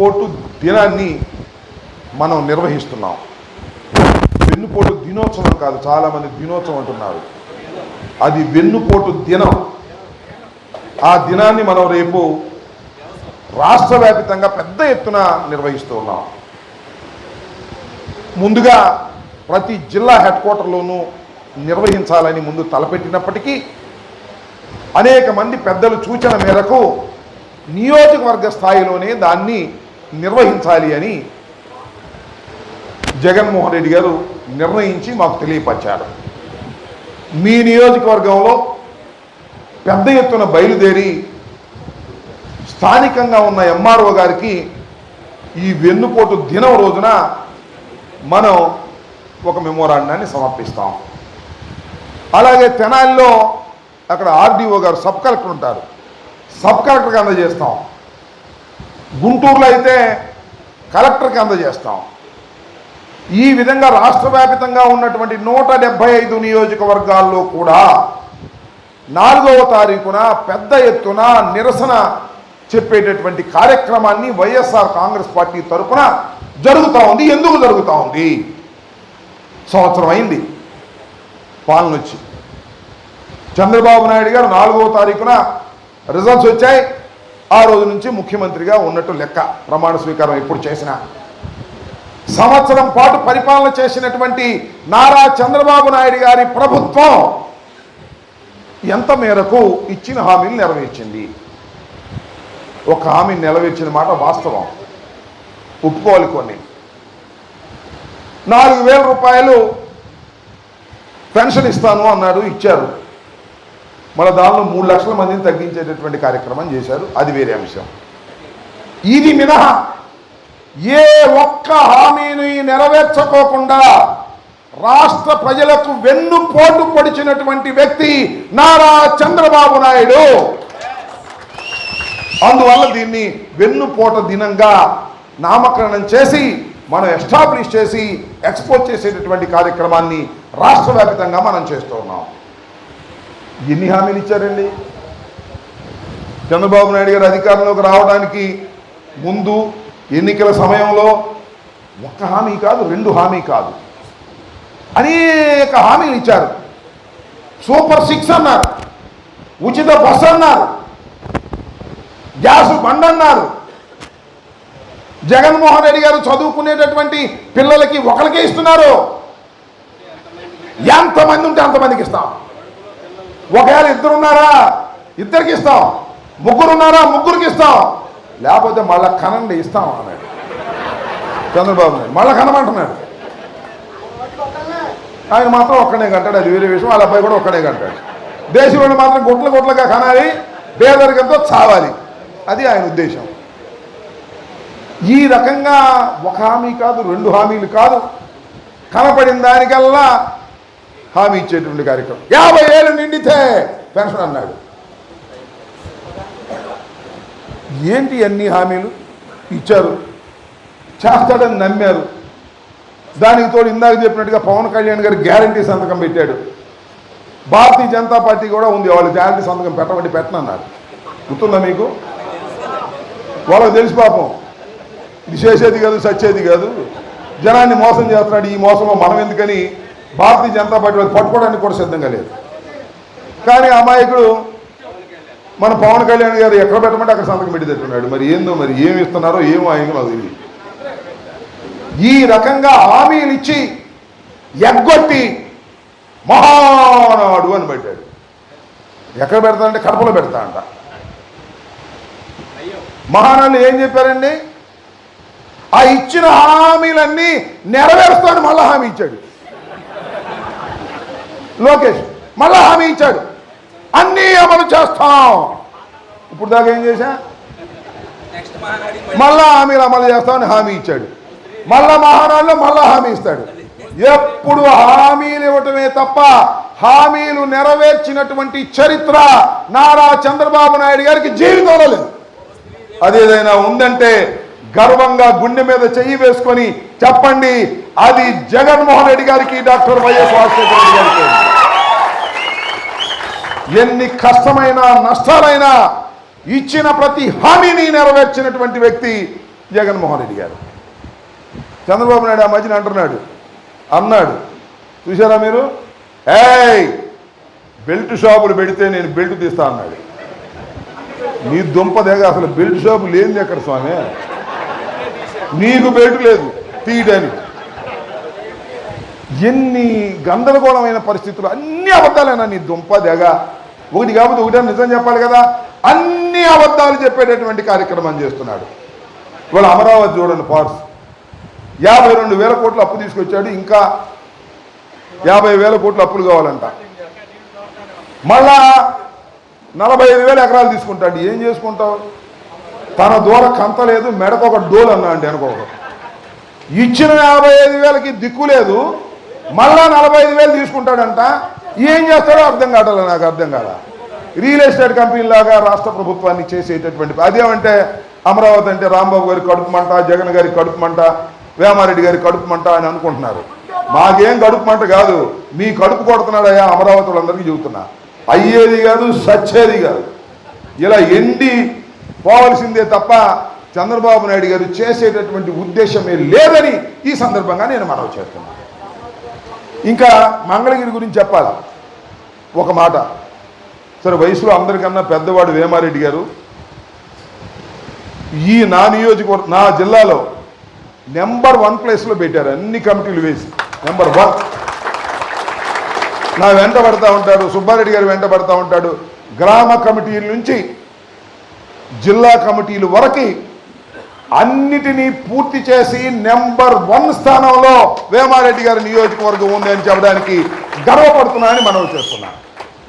వెన్నుపోటు దినాన్ని మనం నిర్వహిస్తున్నాం. వెన్నుపోటు దినోత్సవం కాదు చాలామంది దినోత్సవం అంటున్నారు. అది వెన్నుపోటు దినం. ఆ దినాన్ని మనం రేపు రాష్ట్ర వ్యాపితంగా పెద్ద ఎత్తున నిర్వహిస్తూ ఉన్నాం. ముందుగా ప్రతి జిల్లా హెడ్ క్వార్టర్లోనూ నిర్వహించాలని ముందు తలపెట్టినప్పటికీ అనేక మంది పెద్దలు సూచన మేరకు నియోజకవర్గ స్థాయిలోనే దాన్ని నిర్వహించాలి అని జగన్మోహన్ రెడ్డి గారు నిర్ణయించి మాకు తెలియపరిచారు. మీ నియోజకవర్గంలో పెద్ద ఎత్తున బయలుదేరి స్థానికంగా ఉన్న ఎంఆర్ఓ గారికి ఈ వెన్నుపోటు దినం రోజున మనం ఒక మెమోరాండాన్ని సమర్పిస్తాం. అలాగే తెనాలిలో అక్కడ ఆర్డీఓ గారు సబ్ కలెక్టర్ ఉంటారు. సబ్ కలెక్టర్కి అందజేస్తాం. గుంటూరులో అయితే కలెక్టర్కి అందజేస్తాం. ఈ విధంగా రాష్ట్ర వ్యాపితంగా ఉన్నటువంటి నూట డెబ్బై ఐదు నియోజకవర్గాల్లో కూడా నాలుగవ తారీఖున పెద్ద ఎత్తున నిరసన చెప్పేటటువంటి కార్యక్రమాన్ని వైఎస్ఆర్ కాంగ్రెస్ పార్టీ తరఫున జరుగుతూ ఉంది. ఎందుకు జరుగుతూ ఉంది? సంవత్సరం అయింది. పాలనొచ్చి చంద్రబాబు నాయుడు గారు నాలుగవ తారీఖున రిజల్ట్స్ వచ్చాయి. ఆ రోజు నుంచి ముఖ్యమంత్రిగా ఉన్నట్టు లెక్క ప్రమాణ స్వీకారం ఎప్పుడు చేసినా. సంవత్సరం పాటు పరిపాలన చేసినటువంటి నారా చంద్రబాబు నాయుడు గారి ప్రభుత్వం ఎంత మేరకు ఇచ్చిన హామీలు నెరవేర్చింది? ఒక హామీని నెరవేర్చిన మాట వాస్తవం. ఒప్పుకోవాలి కొన్ని. నాలుగు వేల రూపాయలు పెన్షన్ ఇస్తాను అన్నాడు ఇచ్చారు. మళ్ళీ దానిలో మూడు లక్షల మందిని తగ్గించేటటువంటి కార్యక్రమం చేశారు. అది వేరే అంశం. ఇది మినహా ఏ ఒక్క హామీని నెరవేర్చకోకుండా రాష్ట్ర ప్రజలకు వెన్నుపోటు పొడిచినటువంటి వ్యక్తి నారా చంద్రబాబు నాయుడు. అందువల్ల దీన్ని వెన్నుపోట దినంగా నామకరణం చేసి మనం ఎస్టాబ్లిష్ చేసి ఎక్స్పోర్ట్ చేసేటటువంటి కార్యక్రమాన్ని రాష్ట్ర వ్యాప్తంగా మనం చేస్తూ ఉన్నాం. ఎన్ని హామీలు ఇచ్చారండి? చంద్రబాబు నాయుడు గారు అధికారంలోకి రావడానికి ముందు ఎన్నికల సమయంలో ఒక్క హామీ కాదు రెండు హామీ కాదు. అనేక హామీలు ఇచ్చారు. సూపర్ సిక్స్ అన్నారు. ఉచిత బస్సు అన్నారు. గ్యాస్ బండ్ అన్నారు. జగన్మోహన్ రెడ్డి గారు చదువుకునేటటువంటి పిల్లలకి ఒకరికే ఇస్తున్నారు. ఎంతమంది ఉంటే అంతమందికి ఇస్తాం. ఒకవేళ ఇద్దరు ఉన్నారా ఇద్దరికి ఇస్తాం. ముగ్గురు ఉన్నారా ముగ్గురికి ఇస్తాం. లేకపోతే మళ్ళా కనండి ఇస్తాం అన్నాడు. చంద్రబాబు నాయుడు. మళ్ళా కనమంటున్నాడు. ఆయన మాత్రం ఒక్కడే కంటాడు అది వేరే విషయం. వాళ్ళ అబ్బాయి కూడా ఒక్కడే కంటాడు దేశంలో మాత్రం గుట్లు గుట్లుగా కనాలి పేదరికంతో చావాలి. అది ఆయన ఉద్దేశం. ఈ రకంగా ఒక హామీ కాదు రెండు హామీలు కాదు. కనపడిన దానికల్లా హామీ ఇచ్చేటువంటి కార్యక్రమం. యాభై ఏళ్ళు నిండితే పెన్షన్ అన్నాడు. ఏంటి అన్ని హామీలు? ఇచ్చారు. చేస్తాడని నమ్మారు. దానికి తోడు ఇందాక చెప్పినట్టుగా పవన్ కళ్యాణ్ గారు గ్యారంటీ సంతకం పెట్టాడు. భారతీయ జనతా పార్టీ కూడా ఉంది. వాళ్ళు గ్యారంటీ సంతకం పెట్టబట్టి పెట్టనన్నారు గుర్తుందా మీకు? వాళ్ళకి తెలిసి పాపం. ఇది చేసేది కాదు సచ్చేది కాదు. జనాన్ని మోసం చేస్తున్నాడు. ఈ మోసంలో మనం ఎందుకని భారతీయ జనతా పార్టీ వాళ్ళు పట్టుకోవడానికి కూడా సిద్ధంగా లేదు. కానీ అమాయకుడు మన పవన్ కళ్యాణ్ గారు ఎక్కడ పెట్టమంటే అక్కడ సంతకం పెట్టేటట్టున్నాడు. మరి ఏందో మరి ఏమి ఇస్తున్నారో ఏమో ఆయన నాకు తెలియదు. ఈ రకంగా హామీలు ఇచ్చి ఎగ్గొట్టి మహానాడు అని పెట్టాడు. ఎక్కడ పెడతాడంటే కడపలో పెడతా అంట. మహానాడు ఏం చెప్పారండి? ఆ ఇచ్చిన హామీలన్నీ నెరవేరుస్తాను మళ్ళా హామీ ఇచ్చాడు. లోకేష్ మళ్ళా హామీ ఇచ్చాడు. అన్నీ అమలు చేస్తాం. ఇప్పుడు దాకా ఏం చేశా? మళ్ళా హామీలు అమలు చేస్తామని హామీ ఇచ్చాడు. మళ్ళా మహానాడులో మళ్ళా హామీ ఇస్తాడు. ఎప్పుడు హామీలు ఇవ్వటమే తప్ప హామీలు నెరవేర్చినటువంటి చరిత్ర నారా చంద్రబాబు నాయుడు గారికి జీవితంలో లేదు. అదేదైనా ఉందంటే గర్వంగా గుండె మీద చెయ్యి వేసుకొని చెప్పండి అది జగన్మోహన్ రెడ్డి గారికి డాక్టర్ వైఎస్ రాజశేఖర రెడ్డి గారికి. ఎన్ని కష్టమైన నష్టాలైనా ఇచ్చిన ప్రతి హామీని నెరవేర్చినటువంటి వ్యక్తి జగన్మోహన్ రెడ్డి గారు. చంద్రబాబు నాయుడు ఆ మధ్యన అంటున్నాడు అన్నాడు చూసారా మీరు? ఏయ్ బెల్ట్ షాపులు పెడితే నేను బెల్ట్ తీస్తా అన్నాడు. నీ దుంపదేగా అసలు బెల్ట్ షాపు లేనిది ఎక్కడ స్వామి? నీకు బెల్ట్ లేదు తీయడానికి ఎన్ని గందరగోళమైన పరిస్థితులు అన్ని అబద్ధాలైనా నీ దుంపదేగా ఒకటి కాబట్టి ఒకటే నిజం చెప్పాలి కదా అన్ని అబద్ధాలు చెప్పేటటువంటి కార్యక్రమం చేస్తున్నాడు. ఇవాళ అమరావతి చూడండి పార్ట్స్ యాభై రెండు వేల కోట్లు అప్పు తీసుకొచ్చాడు ఇంకా యాభై వేల కోట్లు అప్పులు కావాలంట. మళ్ళా నలభై ఐదు వేల ఎకరాలు తీసుకుంటాడు ఏం చేసుకుంటావు? తన దూర కంత లేదు మెడకు ఒక డోల్ అన్నా అండి అనుకోక. ఇచ్చిన యాభై ఐదు వేలకి దిక్కు లేదు మళ్ళా నలభై ఐదు వేలు తీసుకుంటాడంట. ఏం చేస్తారో అర్థం కావట్లే నాకు అర్థం కాదా రియల్ ఎస్టేట్ కంపెనీ లాగా రాష్ట్ర ప్రభుత్వాన్ని చేసేటటువంటి అదేమంటే అమరావతి అంటే రాంబాబు గారి కడుపు మంట జగన్ గారి కడుపు మంట వేమారెడ్డి గారి కడుపు మంట అని అనుకుంటున్నారు. మాకేం కడుపు మంట కాదు మీ కడుపు కొడుతున్నాడయ్యా అమరావతి వాళ్ళందరికీ చెబుతున్నా. అయ్యేది కాదు సచ్చేది కాదు. ఇలా ఎండి పోవలసిందే తప్ప చంద్రబాబు నాయుడు గారు చేసేటటువంటి ఉద్దేశమే లేదని ఈ సందర్భంగా నేను మనవి చేస్తున్నాను. ఇంకా మంగళగిరి గురించి చెప్పాలి? ఒక మాట. సరే వయసులో అందరికన్నా పెద్దవాడు వేమారెడ్డి గారు. ఈ నా నియోజకవర్గ నా జిల్లాలో నెంబర్ వన్ ప్లేస్లో పెట్టారు అన్ని కమిటీలు వేసి. Number one. నా వెంట పడతా ఉంటాడు సుబ్బారెడ్డి గారు వెంట పడతా ఉంటాడు. గ్రామ కమిటీల నుంచి జిల్లా కమిటీలు వరకు అన్నిటినీ పూర్తి చేసి నెంబర్ వన్ స్థానంలో వేమారెడ్డి గారి నియోజకవర్గం ఉంది అని చెప్పడానికి గర్వపడుతున్నానని మనం చేస్తున్నాం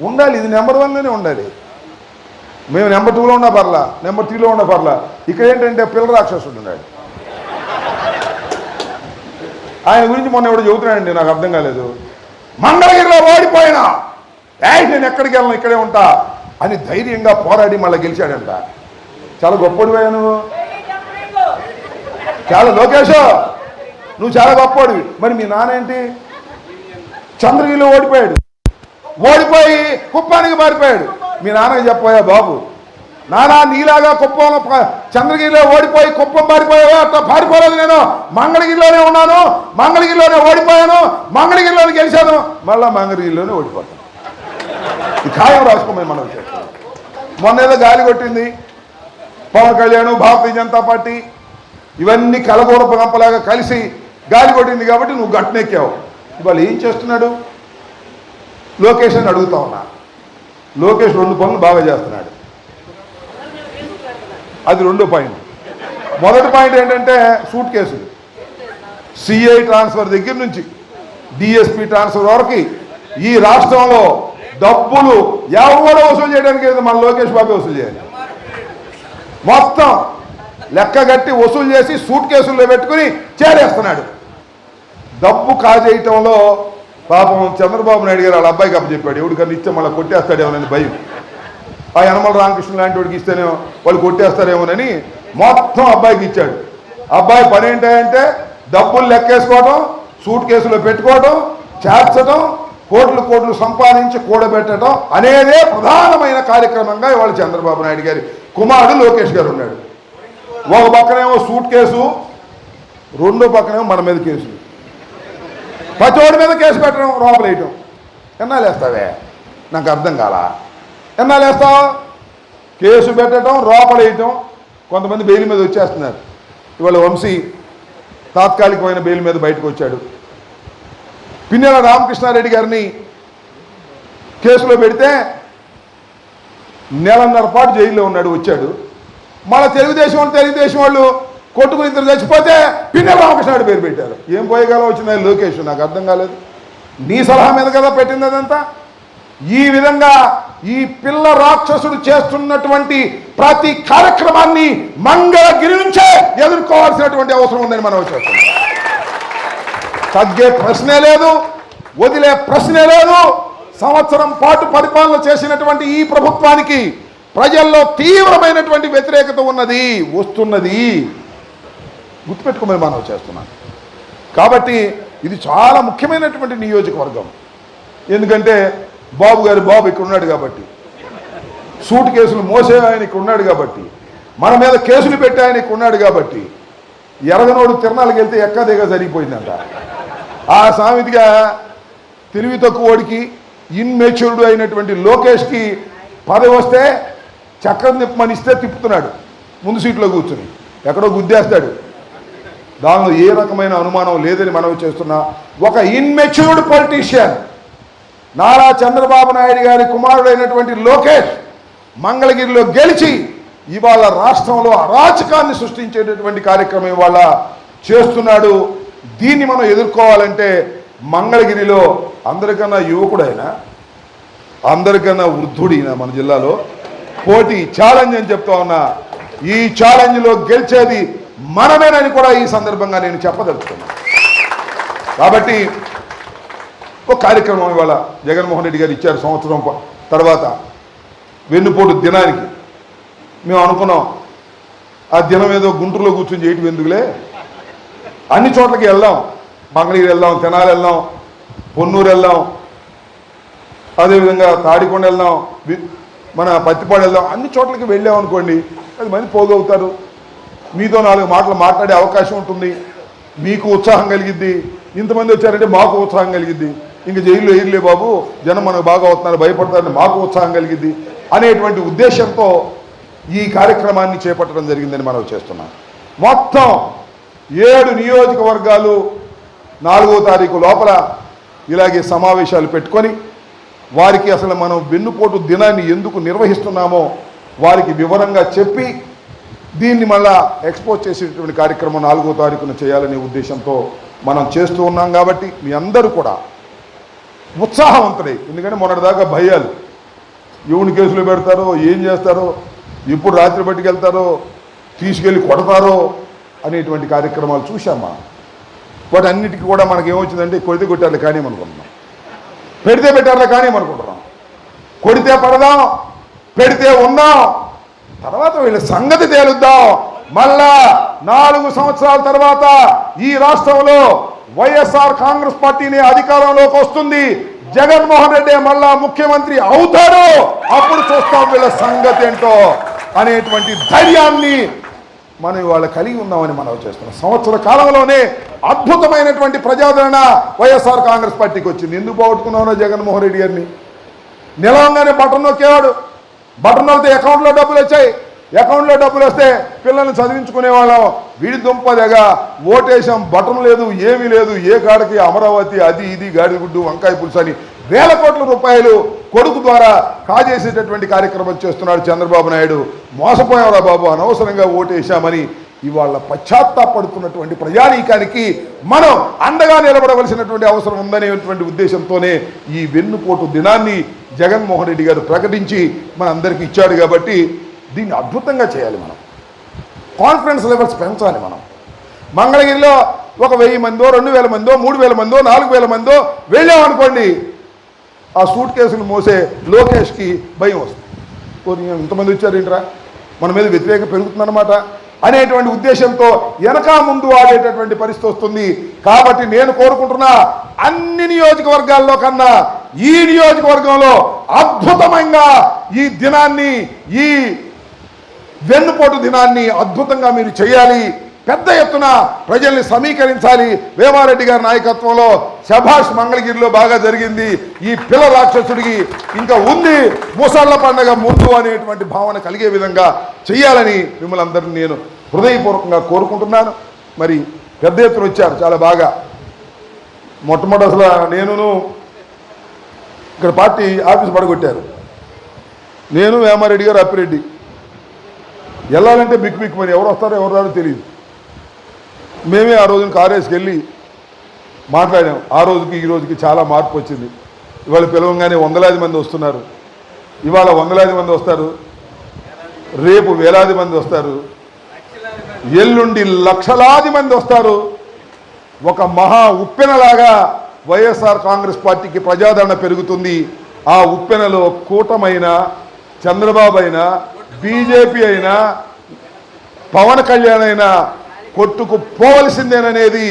ఉండాలి ఇది నెంబర్ వన్లోనే ఉండాలి. మేము నెంబర్ టూలో ఉన్న పర్లా నెంబర్ త్రీలో ఉన్న పర్లా ఇక్కడ ఏంటంటే పిల్ల రాక్షసుడు ఉన్నాడు. ఆయన గురించి మొన్న ఎవడు చెబుతున్నాడండి నాకు అర్థం కాలేదు. మంగళగిరిలో ఓడిపోయినా ఏ నేను ఎక్కడికి వెళ్ళను ఇక్కడే ఉంటా అని ధైర్యంగా పోరాడి మళ్ళీ గెలిచాడంట. చాలా గొప్పడివా నువ్వు. చాలా లోకేష్ నువ్వు చాలా గొప్పవాడివి. మరి మీ నాన్న ఏంటి? చంద్రగిరిలో ఓడిపోయాడు. ఓడిపోయి కుప్పానికి పారిపోయాడు మీ నాన్నకి చెప్పాయా బాబు. నానా నీలాగా కుప్పంలో చంద్రగిరిలో ఓడిపోయి కుప్పం పారిపోయావా అట్లా పారిపోలేదు నేను. మంగళగిరిలోనే ఉన్నాను. మంగళగిరిలోనే ఓడిపోయాను. మంగళగిరిలోనే గెలిచాను. మళ్ళా మంగళగిరిలోనే ఓడిపోతాను. ఈ ఖాయం రాసుకోమే మనం మొన్న ఏదో గాలి కొట్టింది. పవన్ కళ్యాణ్ భారతీయ జనతా పార్టీ. ఇవన్నీ కలగూరపు గంపలాగా కలిసి గాలి కొట్టింది కాబట్టి నువ్వు గట్టనెక్కావు. ఇవాళ ఏం చేస్తున్నాడు? లోకేష్ అని అడుగుతా ఉన్నా. లోకేష్ రెండు పనులు బాగా చేస్తున్నాడు. అది రెండో పాయింట్. మొదటి పాయింట్ ఏంటంటే సూట్ కేసులు సిఐ ట్రాన్స్ఫర్ దగ్గర నుంచి డిఎస్పి ట్రాన్స్ఫర్ వరకు ఈ రాష్ట్రంలో డబ్బులు ఎవరు వసూలు చేయడానికి మన లోకేష్ బాబు వసూలు చేయాలి. మొత్తం లెక్క కట్టి వసూలు చేసి సూట్ కేసుల్లో పెట్టుకుని చేరేస్తున్నాడు. డబ్బు కాజేయటంలో పాపం చంద్రబాబు నాయుడు గారు వాళ్ళ అబ్బాయికి అప్పచెప్పాడు. ఎవడికన్నా ఇస్తే మళ్ళీ కొట్టేస్తాడేమోనని భయం. ఆ యనమల రామకృష్ణ లాంటి వాడికి ఇస్తేనేమో వాళ్ళు కొట్టేస్తారేమోనని మొత్తం అబ్బాయికి ఇచ్చాడు. అబ్బాయి పని ఏంటంటే డబ్బులు లెక్కేసుకోవడం సూట్ కేసులో పెట్టుకోవడం చేర్చడం కోట్లు కోట్లు సంపాదించి కూడబెట్టడం అనేదే ప్రధానమైన కార్యక్రమంగా ఇవాళ చంద్రబాబు నాయుడు గారి కుమారుడు లోకేష్ గారు ఉన్నాడు. ఒక పక్కనేమో సూట్ కేసు రెండో పక్కనేమో మన మీద కేసులు ప్రతివాడి మీద కేసు పెట్టడం లోపలేయటం ఎన్నాళ్ళు వేస్తావే? నాకు అర్థం కాలా. ఎన్నాళ్ళు వేస్తావు? కేసు పెట్టడం లోపలేయటం కొంతమంది బెయిల్ మీద వచ్చేస్తున్నారు. ఇవాళ వంశీ తాత్కాలికమైన బెయిల్ మీద బయటకు వచ్చాడు. పిన్నెల రామకృష్ణారెడ్డి గారిని కేసులో పెడితే నెలన్నర పాటు జైల్లో ఉన్నాడు వచ్చాడు. మళ్ళీ తెలుగుదేశం వాళ్ళు తెలుగుదేశం వాళ్ళు కొట్టుకుని ఇద్దరు చచ్చిపోతే పిన్నెల రామకృష్ణారెడ్డి పేరు పెట్టారు. ఏం పోయగల వచ్చింది లోకేష్? నాకు అర్థం కాలేదు. నీ సలహా మీద కదా పెట్టింది అదంతా? ఈ విధంగా ఈ పిల్ల రాక్షసుడు చేస్తున్నటువంటి ప్రతి కార్యక్రమాన్ని మంగళగిరి నుంచే ఎదుర్కోవాల్సినటువంటి అవసరం ఉందని మనం చేస్తున్నాం. తగ్గే ప్రశ్నే లేదు వదిలే ప్రశ్నే లేదు. సంవత్సరం పాటు పరిపాలన చేసినటువంటి ఈ ప్రభుత్వానికి ప్రజల్లో తీవ్రమైనటువంటి వ్యతిరేకత ఉన్నది వస్తున్నది. గుర్తుపెట్టుకోమని మనం చేస్తున్నాం కాబట్టి ఇది చాలా ముఖ్యమైనటువంటి నియోజకవర్గం. ఎందుకంటే బాబు గారి బాబు ఇక్కడ ఉన్నాడు కాబట్టి. సూట్ కేసులు మోసే ఆయన ఇక్కడ ఉన్నాడు కాబట్టి. మన మీద కేసులు పెట్టే ఆయన ఇక్కడ ఉన్నాడు కాబట్టి. ఎరగనోడు తిరణాలకు వెళ్తే ఎక్కదేగా జరిగిపోయిందంట. ఆ సామెతగా తెలివి తక్కువడికి ఇన్మెచ్యూర్డ్ అయినటువంటి లోకేష్కి పదవి వస్తే చక్రం తిప్పమని ఇస్తే తిప్పుతున్నాడు. ముందు సీట్లో కూర్చుని. ఎక్కడో గుద్దేస్తాడు. దానిలో ఏ రకమైన అనుమానం లేదని మనం చేస్తున్నా ఒక ఇన్మెచ్యూర్డ్ పొలిటీషియన్ నారా చంద్రబాబు నాయుడు గారి కుమారుడైనటువంటి లోకేష్ మంగళగిరిలో గెలిచి ఇవాళ రాష్ట్రంలో అరాచకాన్ని సృష్టించేటటువంటి కార్యక్రమం ఇవాళ చేస్తున్నాడు. దీన్ని మనం ఎదుర్కోవాలంటే మంగళగిరిలో అందరికన్నా యువకుడైనా అందరికన్నా వృద్ధుడైనా మన జిల్లాలో పోటీ ఛాలెంజ్ అని చెప్తా ఉన్నా. ఈ ఛాలెంజ్లో గెలిచేది మనమేనని కూడా ఈ సందర్భంగా నేను చెప్పదలుచుకున్నా. కాబట్టి ఒక కార్యక్రమం ఇవాళ జగన్మోహన్ రెడ్డి గారు ఇచ్చారు సంవత్సరం తర్వాత వెన్నుపోటు దినానికి. మేము అనుకున్నాం ఆ దినం ఏదో గుంటూరులో కూర్చొని చేయటం ఎందుకులే? అన్ని చోట్లకి వెళ్దాం. మంగళగిరి వెళ్దాం తెనాలి వెళ్దాం పొన్నూరు వెళ్దాం అదేవిధంగా తాడికొండ వెళ్దాం మన పత్తిపాడు వెళ్దాం అన్ని చోట్లకి వెళ్ళామనుకోండి అది మంది పోగవుతారు మీతో నాలుగు మాటలు మాట్లాడే అవకాశం ఉంటుంది. మీకు ఉత్సాహం కలిగిద్ది. ఇంతమంది వచ్చారంటే మాకు ఉత్సాహం కలిగిద్ది. ఇంక జైల్లో ఎయిర్లే బాబు. జనం మనకు బాగా అవుతున్నారు భయపడతారని మాకు ఉత్సాహం కలిగిద్ది అనేటువంటి ఉద్దేశంతో ఈ కార్యక్రమాన్ని చేపట్టడం జరిగిందని మనం చేస్తున్నాం. మొత్తం ఏడు నియోజకవర్గాలు నాలుగో తారీఖు లోపల ఇలాగే సమావేశాలు పెట్టుకొని వారికి అసలు మనం వెన్నుపోటు దినాన్ని ఎందుకు నిర్వహిస్తున్నామో వారికి వివరంగా చెప్పి దీన్ని మళ్ళా ఎక్స్పోజ్ చేసేటటువంటి కార్యక్రమం నాలుగో తారీఖున చేయాలనే ఉద్దేశంతో మనం చేస్తూ ఉన్నాం కాబట్టి మీ అందరూ కూడా ఉత్సాహవంతుడే ఎందుకంటే మొన్నటిదాకా భయాలు. ఎవరిని కేసులు పెడతారో ఏం చేస్తారో ఎప్పుడు రాత్రి పట్టుకెళ్తారో తీసుకెళ్ళి కొడతారో అనేటువంటి కార్యక్రమాలు చూసామా వాటి అన్నిటికీ కూడా మనకి ఏమొచ్చిందంటే కొడితే కొట్టాలి కానీ అనుకుంటున్నాం పెడితే పెట్టారా కానీ అనుకుంటున్నాం కొడితే పడదాం పెడితే ఉందాం. తర్వాత వీళ్ళ సంగతి తేలుద్దాం. మళ్ళా నాలుగు సంవత్సరాల తర్వాత ఈ రాష్ట్రంలో వైఎస్ఆర్ కాంగ్రెస్ పార్టీని అధికారంలోకి వస్తుంది. జగన్మోహన్ రెడ్డి మళ్ళా ముఖ్యమంత్రి అవుతారు అప్పుడు చూస్తాం వీళ్ళ సంగతి ఏంటో అనేటువంటి ధైర్యాన్ని మనం ఇవాళ కలిగి ఉన్నామని మనం చేస్తున్నాం. సంవత్సర కాలంలోనే అద్భుతమైనటువంటి ప్రజాదరణ వైఎస్ఆర్ కాంగ్రెస్ పార్టీకి వచ్చింది. ఎందుకు పోగొట్టుకున్నామో జగన్మోహన్ రెడ్డి గారిని? నిలవంగానే బటన్ నొక్కేవాడు. బటన్ నొక్కితే అకౌంట్లో డబ్బులు వచ్చాయి. అకౌంట్లో డబ్బులు వస్తే పిల్లల్ని చదివించుకునే వాళ్ళం వీడి దుంపదగా ఓటేసాం బటన్ లేదు ఏమీ లేదు. ఏ కాడకి అమరావతి అది ఇది గాడిగుడ్డు వంకాయ పులుసు అని వేల కోట్ల రూపాయలు కొడుకు ద్వారా కాజేసేటటువంటి కార్యక్రమం చేస్తున్నాడు చంద్రబాబు నాయుడు. మోసపోయావురా బాబు అనవసరంగా ఓటేశామని ఇవాళ పశ్చాత్తాపడుతున్నటువంటి ప్రజానీకానికి మనం అండగా నిలబడవలసినటువంటి అవసరం ఉందనేటువంటి ఉద్దేశంతోనే ఈ వెన్నుపోటు దినాన్ని జగన్మోహన్ రెడ్డి గారు ప్రకటించి మన అందరికీ ఇచ్చాడు కాబట్టి దీన్ని అద్భుతంగా చేయాలి మనం. కాన్ఫిడెన్స్ లెవెల్స్ పెంచాలి మనం. మంగళగిరిలో ఒక వెయ్యి మందో రెండు వేల మందో మూడు వేల మందో నాలుగు వేల మందో వెళ్ళామనుకోండి ఆ సూట్ కేసులు మోసే లోకేష్కి భయం వస్తుంది. పోనీ ఇంతమంది వచ్చారేంట్రా మన మీద వ్యతిరేకత పెరుగుతుందన్నమాట. అనేటువంటి ఉద్దేశంతో వెనక ముందు ఆడేటటువంటి పరిస్థితి వస్తుంది. కాబట్టి నేను కోరుకుంటున్నా అన్ని నియోజకవర్గాల్లో కన్నా ఈ నియోజకవర్గంలో అద్భుతమైన ఈ దినాన్ని ఈ వెన్నుపోటు దినాన్ని అద్భుతంగా మీరు చేయాలి. పెద్ద ఎత్తున ప్రజల్ని సమీకరించాలి. వేమారెడ్డి గారి నాయకత్వంలో శభాష్ మంగళగిరిలో బాగా జరిగింది. ఈ పిల్ల రాక్షసుడికి ఇంకా ఉంది ముసళ్ళ పండగ ముందు అనేటువంటి భావన కలిగే విధంగా చేయాలని మిమ్మల్ని అందరినీ నేను హృదయపూర్వకంగా కోరుకుంటున్నాను. మరి పెద్ద ఎత్తున వచ్చారు చాలా బాగా. మొట్టమొదటి అసలు నేనును ఇక్కడ పార్టీ ఆఫీస్ పడగొట్టారు. నేను వేమారెడ్డి గారు అప్పిరెడ్డి. వెళ్ళాలంటే బిక్ బిక్ మరి ఎవరు వస్తారో ఎవరు రారో తెలియదు. మేమే ఆ రోజున కారేసుకు వెళ్ళి మాట్లాడాం. ఆ రోజుకి ఈ రోజుకి చాలా మార్పు వచ్చింది. ఇవాళ పిలవంగానే వందలాది మంది వస్తున్నారు. ఇవాళ వందలాది మంది వస్తారు. రేపు వేలాది మంది వస్తారు. ఎల్లుండి లక్షలాది మంది వస్తారు. ఒక మహా ఉప్పెనలాగా వైఎస్ఆర్ కాంగ్రెస్ పార్టీకి ప్రజాదరణ పెరుగుతుంది. ఆ ఉప్పెనలో కూటమైన చంద్రబాబు అయినా బీజేపీ అయినా పవన్ కళ్యాణ్ అయినా కొట్టుకు పోవలసిందేననేది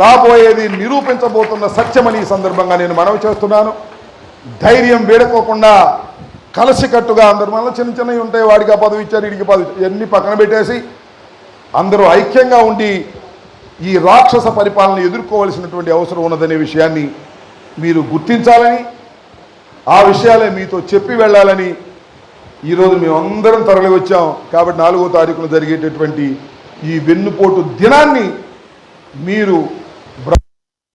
రాబోయేది నిరూపించబోతున్న సత్యమని ఈ సందర్భంగా నేను మనవి చేస్తున్నాను. ధైర్యం వేడుకోకుండా కలసికట్టుగా అందరు మనలో చిన్న చిన్నవి ఉంటాయి వాడికి ఆ పదవి ఇచ్చారు వీడికి పదవి ఇచ్చారు ఇవన్నీ పక్కన పెట్టేసి అందరూ ఐక్యంగా ఉండి ఈ రాక్షస పరిపాలన ఎదుర్కోవలసినటువంటి అవసరం ఉన్నదనే విషయాన్ని మీరు గుర్తించాలని ఆ విషయాలే మీతో చెప్పి వెళ్ళాలని ఈరోజు మేమందరం తరలి వచ్చాం కాబట్టి నాలుగో తారీఖున జరిగేటటువంటి ఈ వెన్నుపోటు దినాన్ని మీరు